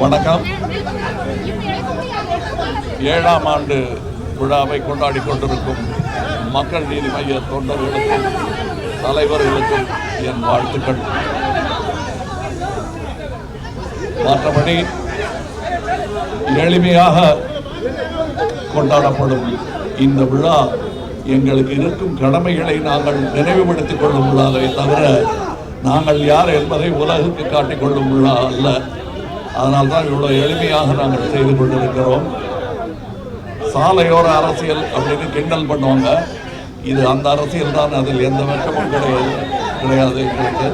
வணக்கம். ஏழாம் ஆண்டு விழாவை கொண்டாடி கொண்டிருக்கும் மக்கள் நீதி மைய தொண்டர்களுக்கும் தலைவர்களுக்கும் என் வாழ்த்துக்கள். மற்றபடி எளிமையாக கொண்டாடப்படும் இந்த விழா எங்களுக்கு இருக்கும் கடமைகளை நாங்கள் நினைவுபடுத்திக் கொள்ளும் விழாவை தவிர நாங்கள் யார் என்பதை உலகுக்கு காட்டிக் உள்ளா அல்ல. அல்ல அதனால்தான் இவ்வளோ எளிமையாக நாங்கள் செய்து கொண்டிருக்கிறோம். சாலையோர அரசியல் அப்படின்னு கிண்டல் பண்ணுவாங்க. இது அந்த அரசியல் தான் அதில் எந்த வெட்கமும் கிடையாது கிடையாது எங்களுக்கு.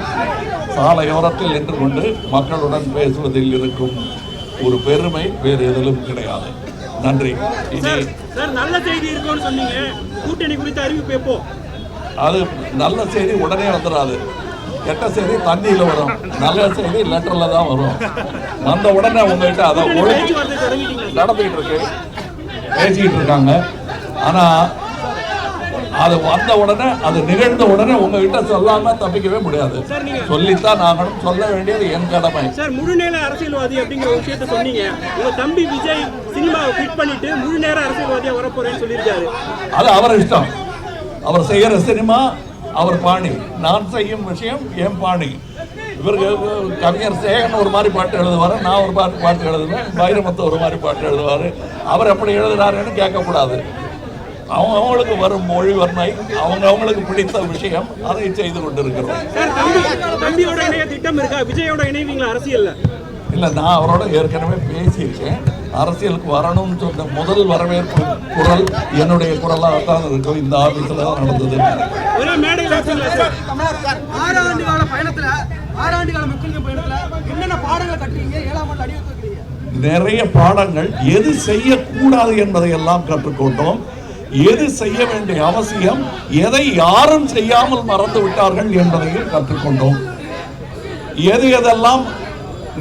சாலையோரத்தில் நின்று கொண்டு மக்களுடன் பேசுவதில் இருக்கும் ஒரு பெருமை வேறு எதிலும் கிடையாது. நன்றி. சார் நல்ல செய்தி இருக்கும்னு சொன்னீங்க. கூட்டணி குறித்த அறிவிப்பு எப்போ? அது நல்ல செய்தி உடனே வந்துடாது. கெட்ட செய்தி தண்ணியில் வரும். நல்ல செய்தி லெட்டரில் தான் வரும். வந்த உடனே உங்ககிட்ட அதை நடந்துகிட்டு இருக்கு. பேசிக்கிட்டு இருக்காங்க. ஆனா அது வந்த உடனே அது நிகழ்ந்த உடனே உங்ககிட்ட சொல்லாம தப்பிக்கவே முடியாது. சொல்லித்தான் நாங்களும் சொல்ல வேண்டியது என் கடமை. சார் முழுநேர அரசியல்வாதி அப்படிங்கிற ஒரு விஷயத்த சொன்னீங்க. உங்க தம்பி விஜய் சினிமாவை குவிட் பண்ணிட்டு முழு நேர அரசியல்வாதியா வரப்போறேன்னு சொல்லியிருக்காரு. அது அவர் இஷ்டம். அவர் செய்யற சினிமா அவர் பாணி. நான் செய்யும் விஷயம் என் பாணி. இவருக்கு கவிஞர் சேகன் ஒரு மாதிரி பாட்டு எழுதுவார் நான் ஒரு பாட்டு பாட்டு எழுதுவேன் வைரமுத்து ஒரு மாதிரி பாட்டு எழுதுவார். அவர் எப்படி எழுதுறாருன்னு கேட்கக்கூடாது. அவங்க அவங்களுக்கு வரும் மொழி வர்ணை அவங்க அவங்களுக்கு பிடித்த விஷயம் அதை செய்து கொண்டிருக்கிறோம். தம்பியோட இணைய திட்டம் இருக்கா? விஜயோட இணைவீங்களா? அரசியல்ல? இல்லை நான் அவரோட ஏற்கனவே பேசியிருக்கேன். அரசியலுக்கு வரணும்னு சொன்ன முதல் வரவேற்பு குரல் என்னுடைய குரலாக தான் இருக்கும். இந்த ஆபீஸில் தான் நடந்தது. ஆறாண்டு கால பயணத்துல ஆறாண்டு கால மக்களின் பயணத்துல என்னென்ன பாடங்களை கட்டுறீங்க ஏழாம் ஆண்டு அடியெடுத்து வைக்கிறீங்க நிறைய பாடங்கள் எது செய்யக்கூடாது என்பதை எல்லாம் கற்றுக்கொண்டோம். எது செய்ய வேண்டிய அவசியம் எதை யாரும் செய்யாமல் மறந்து விட்டார்கள் என்பதையும் கற்றுக்கொண்டோம். எது எதெல்லாம்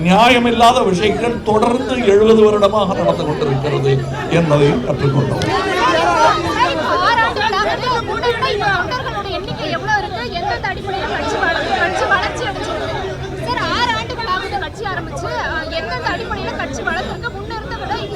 நியாயமில்லாத விஷயங்கள் தொடர்ந்து எழுபது வருடமாக நடந்து கொண்டிருக்கிறது என்பதையும் கற்றுக்கொண்டோம். அடிப்படையில் கட்சி வளர்ச்சி ஆறு ஆண்டுகளாவது கட்சி ஆரம்பிச்சு எந்தெந்த அடிப்படையில் கட்சி வளர்ந்துருக்கு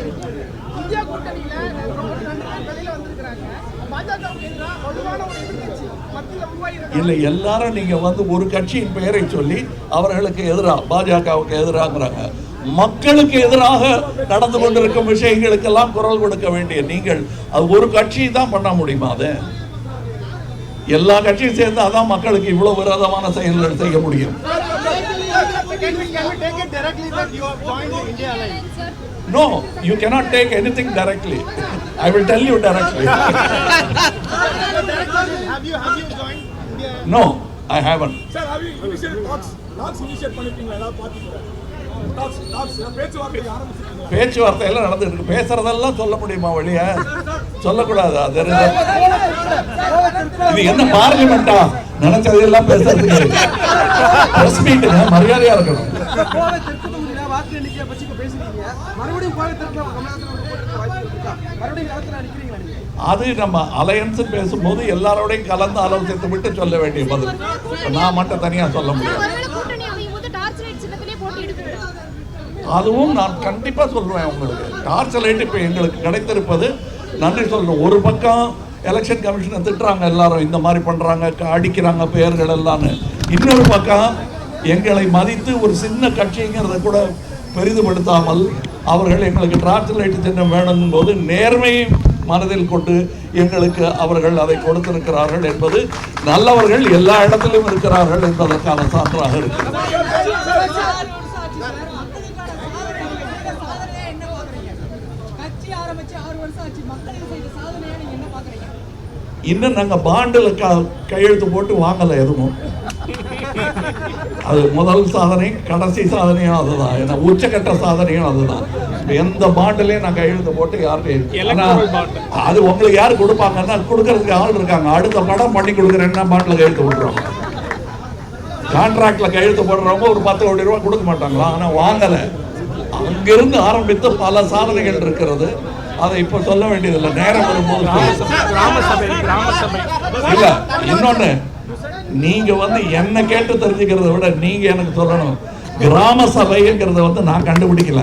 India கூட்டணியில இல்லை எல்லாரும் நீங்க வந்து ஒரு கட்சியின் பெயரை சொல்லி அவர்களுக்கு எதிராக பாஜகவுக்கு எதிராங்கிறாங்க மக்களுக்கு எதிராக நடந்து கொண்டிருக்கும் விஷயங்களுக்கெல்லாம் குரல் கொடுக்க வேண்டிய நீங்கள் அது ஒரு கட்சி தான் பண்ண முடியுமா அது? எல்லா கட்சியும் சேர்ந்து அதான் மக்களுக்கு இவ்வளவு விரோதமான செயல்கள் செய்ய முடியும். No you cannot take anything directly I will tell you directly Have you have you joined India? no i haven't sir have you initiated talks talks initiate பண்ணிருக்கீங்களா ஏதாவது பார்த்துக்கிறேன் talks talks பேச்சுவார்த்தை ஆரம்பிச்சிருக்கீங்களா பேச்சுவார்த்தை எல்லாம் நடந்துட்டு இருக்கு பேசுறதெல்லாம் சொல்ல முடியுமா வழிய சொல்லக்கூடாது அது இது என்ன பார்லிமெண்டா நினைச்சதெல்லாம் பேசுறதுக்கு பிரஸ் மீட்டுங்க மரியாதையா இருக்கணும் எண்ணிக்கையை பற்றி இப்ப பேசுறீங்க மறுபடியும் நீங்க? அது நம்ம அலையன்ஸ் பேசும்போது எல்லாரோடையும் கலந்து ஆலோசித்து விட்டு சொல்ல வேண்டிய பதில். நான் மட்டும் தனியா சொல்ல முடியாது. அதுவும் நான் கண்டிப்பா சொல்லுவேன் உங்களுக்கு. டார்ச் லைட் இப்ப எங்களுக்கு கிடைத்திருப்பது நன்றி சொல்றேன். ஒரு பக்கம் எலெக்ஷன் கமிஷனை திட்டுறாங்க எல்லாரும் இந்த மாதிரி பண்றாங்க க- அடிக்கிறாங்க பெயர்கள் எல்லாம்னு. இன்னொரு பக்கம் எங்களை மதித்து ஒரு சின்ன கட்சிங்கிறத கூட பெரிதுபடுத்தாமல் அவர்கள் எங்களுக்கு டிராஃப்ட் லைட் சின்னம் வேணும் போது நேர்மையை மனதில் கொண்டு எங்களுக்கு அவர்கள் அதை கொடுத்திருக்கிறார்கள் என்பது நல்லவர்கள் எல்லா இடத்திலும் இருக்கிறார்கள் என்பதற்கான சான்றாக இருக்கிறது. ஆரம்பிச்சு ஆறு வருஷம் ஆச்சு. மக்களுக்கு செய்த சாதனையான என்ன பாக்குறீங்க? இன்னும் நாங்க பாண்டில் க கையெழுத்து போட்டு வாங்கலை எதுவும். அது முதல் சாதனை கடைசி சாதனையும் அதுதான். ஏன்னா உச்சக்கட்ட சாதனையும் அதுதான். எந்த பாண்டிலையும் நான் கையெழுத்து போட்டு யார்கிட்டையும் ஆனா, அது உங்களுக்கு யார் கொடுப்பாங்கன்னா கொடுக்கறதுக்கு ஆள் இருக்காங்க. அடுத்த படம் பண்ணி கொடுக்குறேன்னா பாண்டில் கையெழுத்து போட்டுருவாங்க கான்ட்ராக்ட்ல கையெழுத்து போடுறவங்க ஒரு பத்து கோடி ரூபாய் கொடுக்க மாட்டாங்களா? ஆனா வாங்கல. அங்கிருந்து ஆரம்பித்து பல சாதனைகள் இருக்கிறது. அதை இப்ப சொல்ல வேண்டியதில்லை. நேரம் வரும்போது இல்ல இன்னொன்னு நீங்க வந்து என்ன கேட்டு தெரிஞ்சுக்கிறத விட நீங்க எனக்கு சொல்லணும். கிராம சபைங்கிறத வந்து நான் கண்டுபிடிக்கல.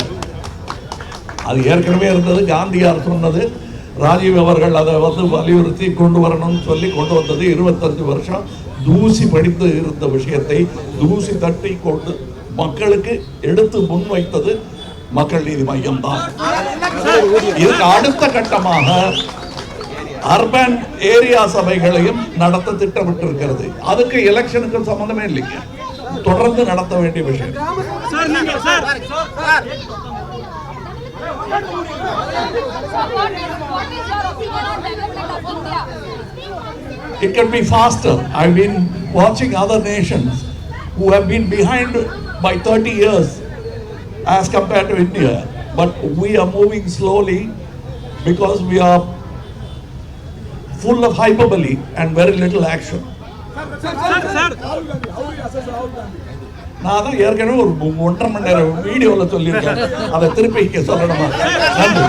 அது ஏற்கனவே இருந்தது காந்தியார் சொன்னது. ராஜீவ் அவர்கள் அதை வந்து வலியுறுத்தி கொண்டு வரணும்னு சொல்லி கொண்டு வந்தது இருபத்தஞ்சு வருஷம். தூசி படித்து இருந்த விஷயத்தை தூசி தட்டி கொண்டு மக்களுக்கு எடுத்து முன்வைத்தது மக்கள் நீதி மையம் தான் இதுக்கு அடுத்த கட்டமாக அர்பன் ஏரியா சபைகளையும் நடத்த திட்டமிட்டிருக்கிறது அதுக்கு எலெக்ஷனுக்கு சம்பந்தமே இல்லைங்க தொடர்ந்து நடத்த வேண்டிய விஷயம்? It can be faster. I've been watching other nations who have been behind by 30 years as compared to India. But we are moving slowly because we are full of hyperbole and very little action. நான் தான் ஏற்கனவே ஒரு ஒன்றரை மணி நேரம் வீடியோவில் சொல்லியிருக்கேன் அதை திருப்பி சொல்லணுமா நன்றி